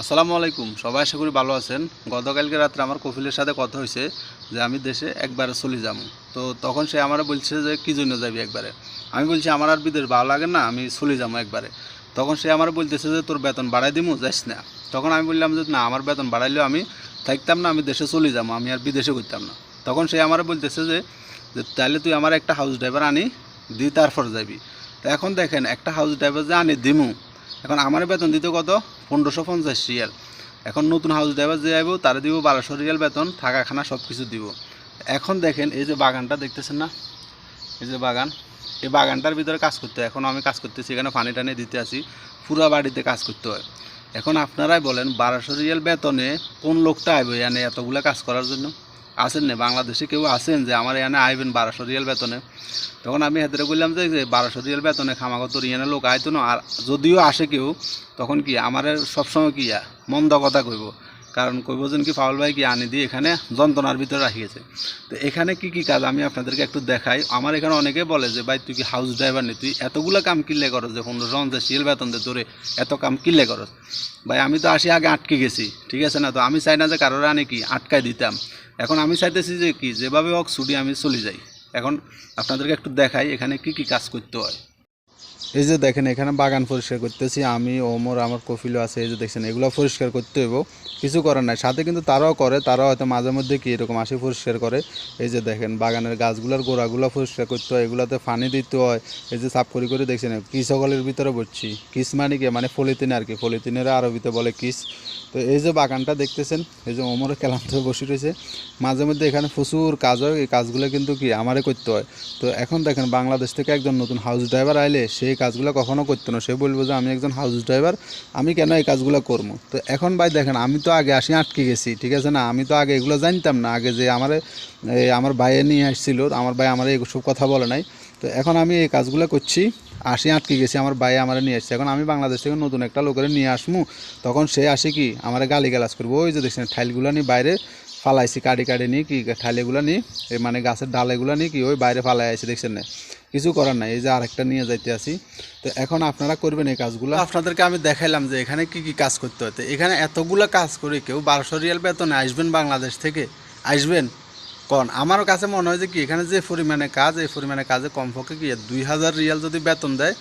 আসসালামু আলাইকুম। সবাই আশা করি ভালো আছেন। গতকালকে রাত্রে আমার কফিলের সাথে কথা হয়েছে যে আমি দেশে একবারে চলে যাব। তো তখন সে আমার বলছে যে, কী জন্য যাবি একবারে? আমি বলছি, আমার আর বিদেশ ভালো লাগে না, আমি চলে যাব একবারে। তখন সে আমার বলতেছে যে, তোর বেতন বাড়াই দিমু, যাস না। তখন আমি বললাম যে, না, আমার বেতন বাড়াইলেও আমি থাকতাম না, আমি দেশে চলে যাব, আমি আর বিদেশে করতাম না। তখন সে আমার বলতেছে যে যে তাহলে তুই আমার একটা হাউস ড্রাইভার আনি দি তারপর যাবি। তো এখন দেখেন, একটা হাউস ড্রাইভার যে আনি দিমু এখন আমার বেতন দিতে কত? পনেরোশো পঞ্চাশ রিয়াল। এখন নতুন হাউস ড্রাইভার যে আইব, তারা দিব বারোশো রিয়াল বেতন থাকা খানা সব কিছু দিব। এখন দেখেন, এই যে বাগানটা দেখতেছেন না? এই যে বাগান, এই বাগানটার ভিতরে কাজ করতে হয়। এখন আমি কাজ করতেছি, এখানে পানি টানি দিতে আসি পুরো বাড়িতে কাজ করতে হয়। এখন আপনারাই বলেন, বারোশো রিয়াল বেতনে কোন লোকটা আইব, এখানে এতগুলো কাজ করার জন্য? আসেন না, বাংলাদেশে কেউ আসেন যে আমার এখানে আইবেন বারোশো রিয়াল বেতনে। তখন আমি হাতে বললাম যে যে বারোশো রিয়াল বেতনে খামাগত ইয়ানে লোক আইতো না, আর যদিও আসে কেউ, তখন কি আমার সবসময় কি মন্দ কথা কইব। কারণ কইব যেন কি ফাউল ভাই কি আনি দিয়ে এখানে যন্ত্রণার ভিতরে রাখিয়েছে। তো এখানে কি কি কাজ আমি আপনাদেরকে একটু দেখাই। আমার এখানে অনেকে বলে যে, ভাই, তুই কি হাউস ড্রাইভার নেই তুই এতগুলো কাম কিনলে করস যে পনেরোশো পঞ্চাশ রিয়াল বেতন দে তোরে, এত কাম কিনলে করস ভাই, আমি তো আসি আগে আটকে গেছি, ঠিক আছে না? তো আমি চাই না যে কারোর আনে কি, আটকায় দিতাম। এখন আমি চাইতেছি যে কি, যেভাবে হোক ছুটি আমি চলে যাই। এখন আপনাদেরকে একটু দেখাই এখানে কি কি কাজ করতে হয়। এই যে দেখেন, এখানে বাগান পরিষ্কার করতেছি। আমি, ওমর, আমার কফিলও আছে, এই যে দেখছেন, এগুলো পরিষ্কার করতে হইব। কিছু করার নাই। সাথে কিন্তু তারাও করে, তারাও হয়তো মাঝে মধ্যে কি এরকম আসি পরিষ্কার করে। এই যে দেখেন, বাগানের গাছগুলোর গোড়াগুলো পরিষ্কার করতে হয়, এগুলোতে পানি দিতে হয়। এই যে সাফ করি করে দেখছেন কি সকলের ভিতরে বসছি। কিস মানে কি? মানে ফলিতিন আর কি। ফলিতিনের আরবিতে বলে কিস তো এই যে বাগানটা দেখতেছেন, এই যে ওমরের ক্যালামতে বসে রয়েছে। মাঝে মধ্যে এখানে প্রচুর কাজ হয়। এই কাজগুলো কিন্তু কি আমারে করতে হয়। তো এখন দেখেন, বাংলাদেশ থেকে একজন নতুন হাউস ড্রাইভার আইলে সেই কাজগুলো কখনো করতো না। সে বলব যে, আমি একজন হাউস ড্রাইভার আমি কেন এই কাজগুলো করব? তো এখন ভাই দেখেন, আমি তো আগে আসি আটকে গেছি, ঠিক আছে না? আমি তো আগে এগুলো জানতাম না। আগে যে আমার আমার ভাইয়ে নিয়ে আসছিল, আমার ভাই আমার এইসব কথা বলে নাই। তো এখন আমি এই কাজগুলো করছি, আসি আটকে গেছি, আমার ভাই আমার নিয়ে আসছে। এখন আমি বাংলাদেশ থেকে নতুন একটা লোকের নিয়ে আসব তখন সে আসে কি, আমার গালি গালাজ করব, ওই যে দেখছেন, ঠাইলগুলো নিয়ে বাইরে ফালাইছি কাটি কাটি নিয়ে কি ঠাইলেগুলো নিয়ে মানে গাছের ডালেগুলো নিয়ে কি ওই বাইরে ফালাই আছে দেখছেন না? কিছু করার নাই, এই যে আরেকটা নিয়ে যাইতে আসি তো এখন আপনারা করবেন এই কাজগুলো। আপনাদেরকে আমি দেখাইলাম যে এখানে কি কি কাজ করতে হতে এখানে এতগুলো কাজ করে কেউ বারোশো রিয়াল বেতনে আসবেন বাংলাদেশ থেকে। আসবেন? কন? আমার কাছে মনে হয় যে কি, এখানে যে পরিমাণে কাজ, এই পরিমাণে কাজে কমপক্ষে কি দুই হাজার রিয়াল যদি বেতন দেয়,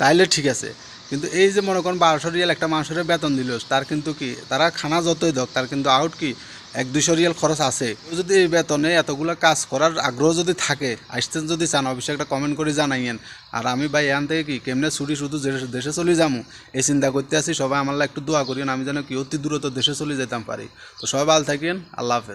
তাইলে ঠিক আছে। কিন্তু এই যে মনে করেন বারোশো রিয়াল একটা মানুষের বেতন দিল, তার কিন্তু কি, তারা খানা যতই দক, তার কিন্তু আউট কি এক দুশো রিয়াল খরচ আছে। যদি এই বেতনে এতগুলো কাজ করার আগ্রহ যদি থাকে, আসতেন যদি চান, অবশ্যই একটা কমেন্ট করে জানাইয়েন। আর আমি ভাই, এখান থেকে কি, কেমনে ছুটি শুধু দেশে- চলে যাব এই চিন্তা করতে আসি সবাই আমার একটু দোয়া করিয়েন, আমি যেন কি অতি দূরত্ব দেশে চলে যেতাম পারি। তো সবাই ভালো থাকেন, আল্লাহ হাফেজ।